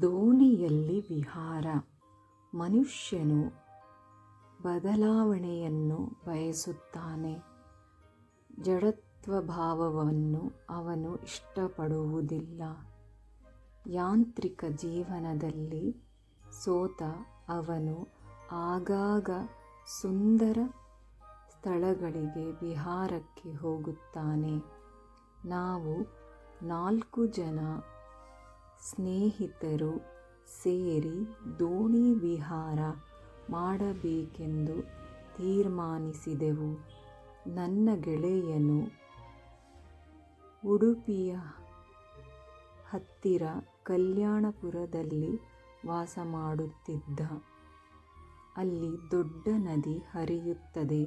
ದೋಣಿಯಲ್ಲಿ ವಿಹಾರ. ಮನುಷ್ಯನು ಬದಲಾವಣೆಯನ್ನು ಬಯಸುತ್ತಾನೆ. ಜಡತ್ವಭಾವವನ್ನು ಅವನು ಇಷ್ಟಪಡುವುದಿಲ್ಲ. ಯಾಂತ್ರಿಕ ಜೀವನದಲ್ಲಿ ಸೋತ ಅವನು ಆಗಾಗ ಸುಂದರ ಸ್ಥಳಗಳಿಗೆ ವಿಹಾರಕ್ಕೆ ಹೋಗುತ್ತಾನೆ. ನಾವು ನಾಲ್ಕು ಜನ ಸ್ನೇಹಿತರು ಸೇರಿ ದೋಣಿ ವಿಹಾರ ಮಾಡಬೇಕೆಂದು ತೀರ್ಮಾನಿಸಿದೆವು. ನನ್ನ ಗೆಳೆಯನು ಉಡುಪಿಯ ಹತ್ತಿರ ಕಲ್ಯಾಣಪುರದಲ್ಲಿ ವಾಸ ಮಾಡುತ್ತಿದ್ದ. ಅಲ್ಲಿ ದೊಡ್ಡ ನದಿ ಹರಿಯುತ್ತದೆ.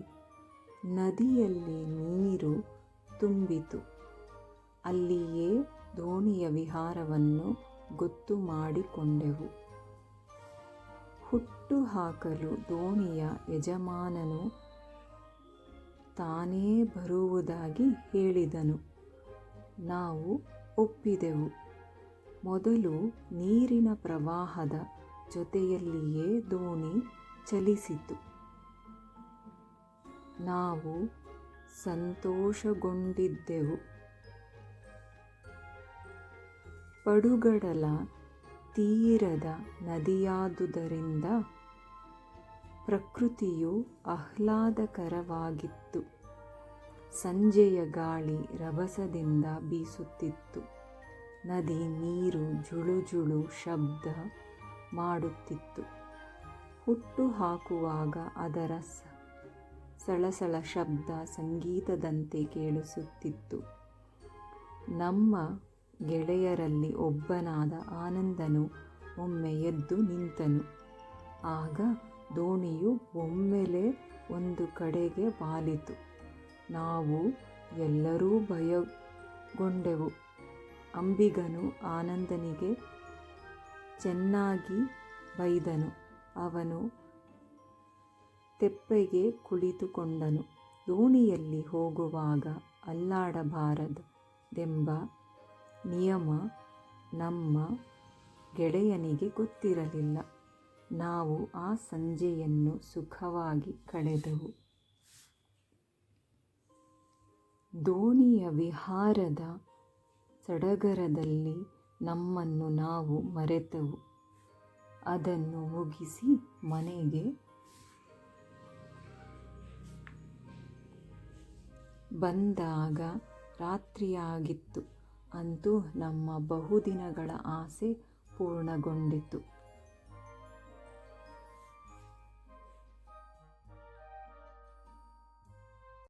ನದಿಯಲ್ಲಿ ನೀರು ತುಂಬಿತು. ಅಲ್ಲಿಯೇ ದೋಣಿಯ ವಿಹಾರವನ್ನು ಗೊತ್ತು ಮಾಡಿಕೊಂಡೆವು. ಹುಟ್ಟು ಹಾಕಲು ದೋಣಿಯ ಯಜಮಾನನು ತಾನೇ ಬರುವುದಾಗಿ ಹೇಳಿದನು. ನಾವು ಒಪ್ಪಿದೆವು. ಮೊದಲು ನೀರಿನ ಪ್ರವಾಹದ ಜೊತೆಯಲ್ಲಿಯೇ ದೋಣಿ ಚಲಿಸಿತು. ನಾವು ಸಂತೋಷಗೊಂಡಿದ್ದೆವು. ಪಡುಗಡಲ ತೀರದ ನದಿಯಾದುದರಿಂದ ಪ್ರಕೃತಿಯು ಆಹ್ಲಾದಕರವಾಗಿತ್ತು. ಸಂಜೆಯ ಗಾಳಿ ರಭಸದಿಂದ ಬೀಸುತ್ತಿತ್ತು. ನದಿ ನೀರು ಜುಳುಜುಳು ಜುಳು ಶಬ್ದ ಮಾಡುತ್ತಿತ್ತು. ಹುಟ್ಟು ಹಾಕುವಾಗ ಅದರ ಸಳಸಳ ಶಬ್ದ ಸಂಗೀತದಂತೆ ಕೇಳಿಸುತ್ತಿತ್ತು. ನಮ್ಮ ಗೆಳೆಯರಲ್ಲಿ ಒಬ್ಬನಾದ ಆನಂದನು ಒಮ್ಮೆ ಎದ್ದು ನಿಂತನು. ಆಗ ದೋಣಿಯು ಒಮ್ಮೆಲೆ ಒಂದು ಕಡೆಗೆ ಬಾಲಿತು. ನಾವು ಎಲ್ಲರೂ ಭಯಗೊಂಡೆವು. ಅಂಬಿಗನು ಆನಂದನಿಗೆ ಚೆನ್ನಾಗಿ ಬೈದನು. ಅವನು ತೆಪ್ಪೆಗೆ ಕುಳಿತುಕೊಂಡನು. ದೋಣಿಯಲ್ಲಿ ಹೋಗುವಾಗ ಅಲ್ಲಾಡಬಾರದೆಂಬ ನಿಯಮ ನಮ್ಮ ಗೆಳೆಯನಿಗೆ ಗೊತ್ತಿರಲಿಲ್ಲ. ನಾವು ಆ ಸಂಜೆಯನ್ನು ಸುಖವಾಗಿ ಕಳೆದೆವು. ದೋಣಿಯ ವಿಹಾರದ ಸಡಗರದಲ್ಲಿ ನಮ್ಮನ್ನು ನಾವು ಮರೆತೆವು. ಅದನ್ನು ಮುಗಿಸಿ ಮನೆಗೆ ಬಂದಾಗ ರಾತ್ರಿಯಾಗಿತ್ತು. ಅಂತೂ ನಮ್ಮ ಬಹುದಿನಗಳ ಆಸೆ ಪೂರ್ಣಗೊಂಡಿತು